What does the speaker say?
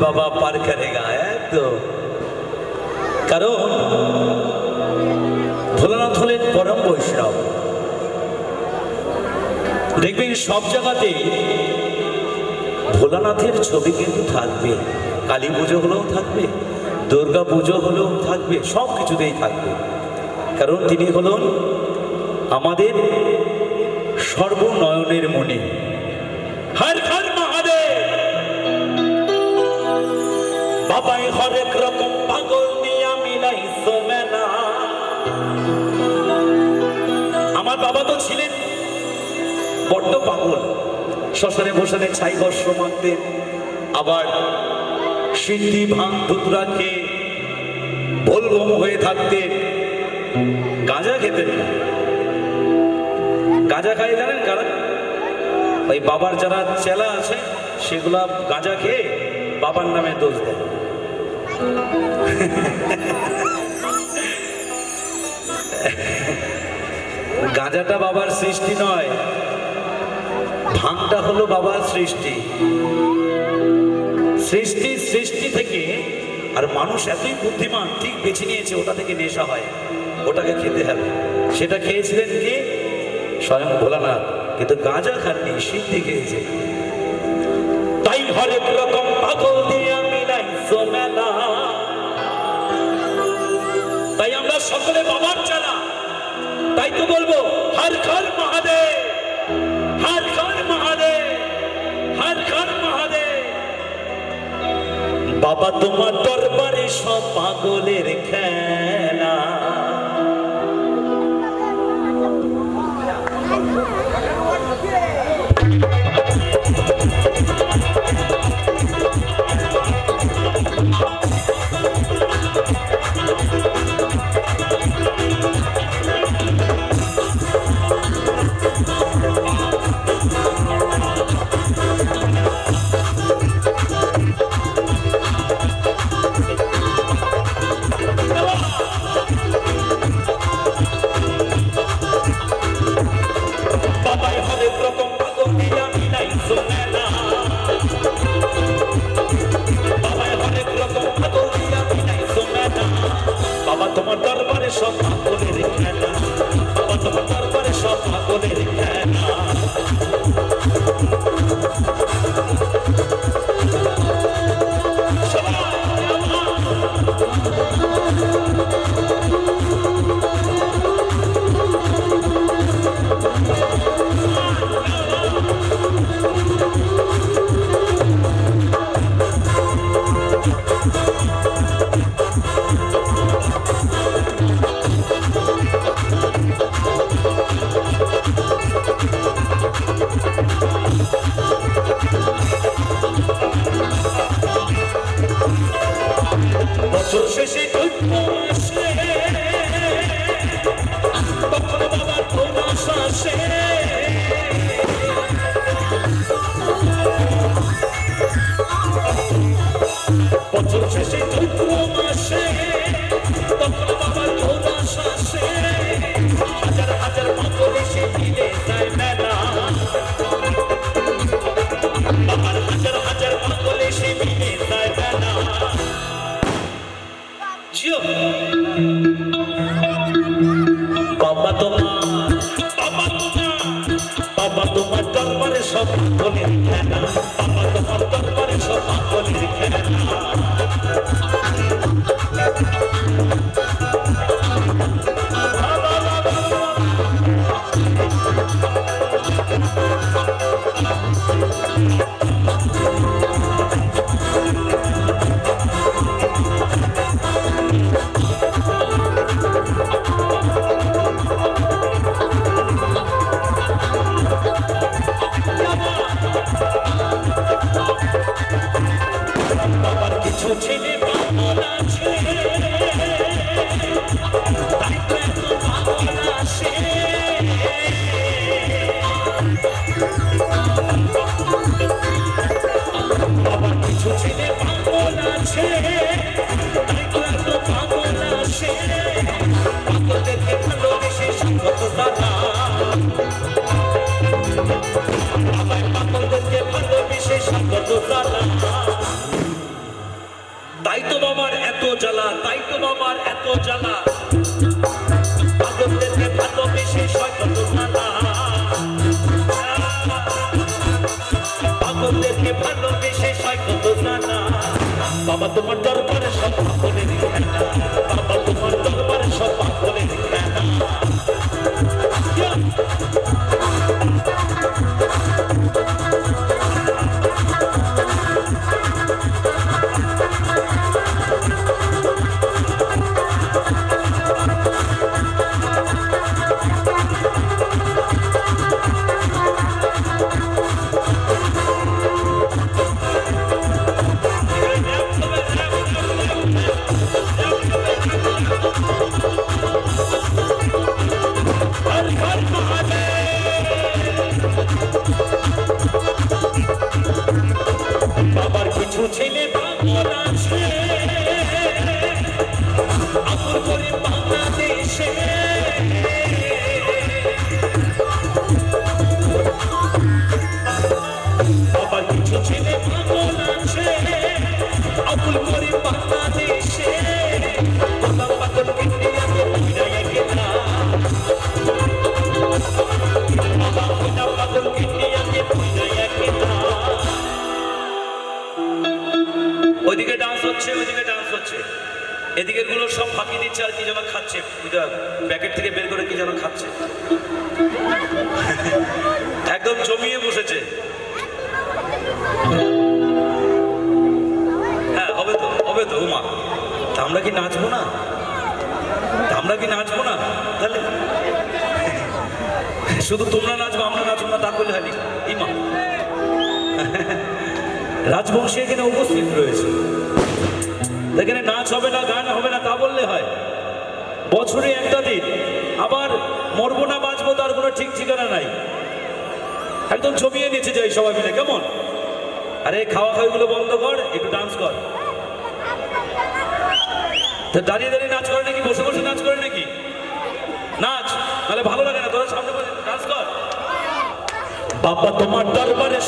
বাবা পার করেগা তো। কারণ ভোলানাথ হলেন পরম বৈষ্ণব। দেখবেন সব জায়গাতে ভোলানাথের ছবি কিন্তু থাকবে। কালী পুজো হলেও থাকবে, দুর্গা পুজো হলেও থাকবে, সব কিছুতেই থাকবে। কারণ তিনি হলেন আমাদের সর্বনয়নের মনে বাবাই হরেক রকম পাগল দিয়া মিলাইছো মেলা আমার বাবা তো ছিলেন বড্ড পাগল। শ্মশানে বসানে ছাই বর্ষ মানতেন আবার সিদ্ধি ভাঙ ধুতরা খেয়ে ভোলগম হয়ে থাকতেন গাঁজা খেতেন। না গাঁজা খাই জানেন কারা? ওই বাবার যারা চেলা আছে, সেগুলা গাঁজা খেয়ে বাবার নামে দোষ দেয়। গাঁজাটা বাবার সৃষ্টি নয় ভাঙটা হলো বাবার সৃষ্টি। সৃষ্টি সৃষ্টি থেকে আর মানুষ এতই বুদ্ধিমান, ঠিক বেছে নিয়েছে, ওটা থেকে নেশা হয়, ওটাকে খেতে হবে। সেটা খেয়েছিলেন কি? স্বয়ং ভোলানাথ। কিন্তু গাঁজা খাননি, সিদ্ধি খেয়েছে। তাই হরেক রকম পাগল দিয়ে মিলাইছো মেলা আমরা সকলে বাবার চালা। তাই তো বলব, হর ঘর মহাদেব, হর ঘর মহাদেব, হর ঘর মহাদেব। বাবা, তোমার দরবারে সব পাগলের খেলা বছর শেষে চৈত্র মাসে তখন বাবার প্রবাস আসে বছর শেষে চৈত্র よ বাবা তোমার দরবারে ছেলে আছে আপন করে বাংলাদেশে। বাবার কিছু ছেলে পাগল আপন করে বাংলাদেশে। হচ্ছে, ওইদিকে ডান্স হচ্ছে। এদিকে গুলো সব ফাঁকি দিচ্ছে আর কি যেন খাচ্ছে। প্যাকেট থেকে বের করে কি যেন খাচ্ছে। একদম জমিয়ে বসেছে। হ্যাঁ হবে তো হবে তো মা তা আমরা কি নাচবো না? আমরা কি নাচবো না? তাহলে শুধু তোমরা নাচবো, আমরা নাচবো না, তা করলে হয় নাকি? ইমা রাজবংশী এখানে উপস্থিত রয়েছে। এখানে নাচ হবে না, গান হবে না, তা বললে হয়। বছরে একটা দিন, আবার মরবো না, বাঁচবো, তার কোনো ঠিক ঠিকানা নাই। একদম জমিয়ে নিচে যাই সবাই মিলে, কেমন? আরে, খাওয়া খাওয়াগুলো বন্ধ কর, একটু ডান্স কর। দাঁড়িয়ে দাঁড়িয়ে নাচ করে নাকি বসে বসে বাবা তোমার দরবারে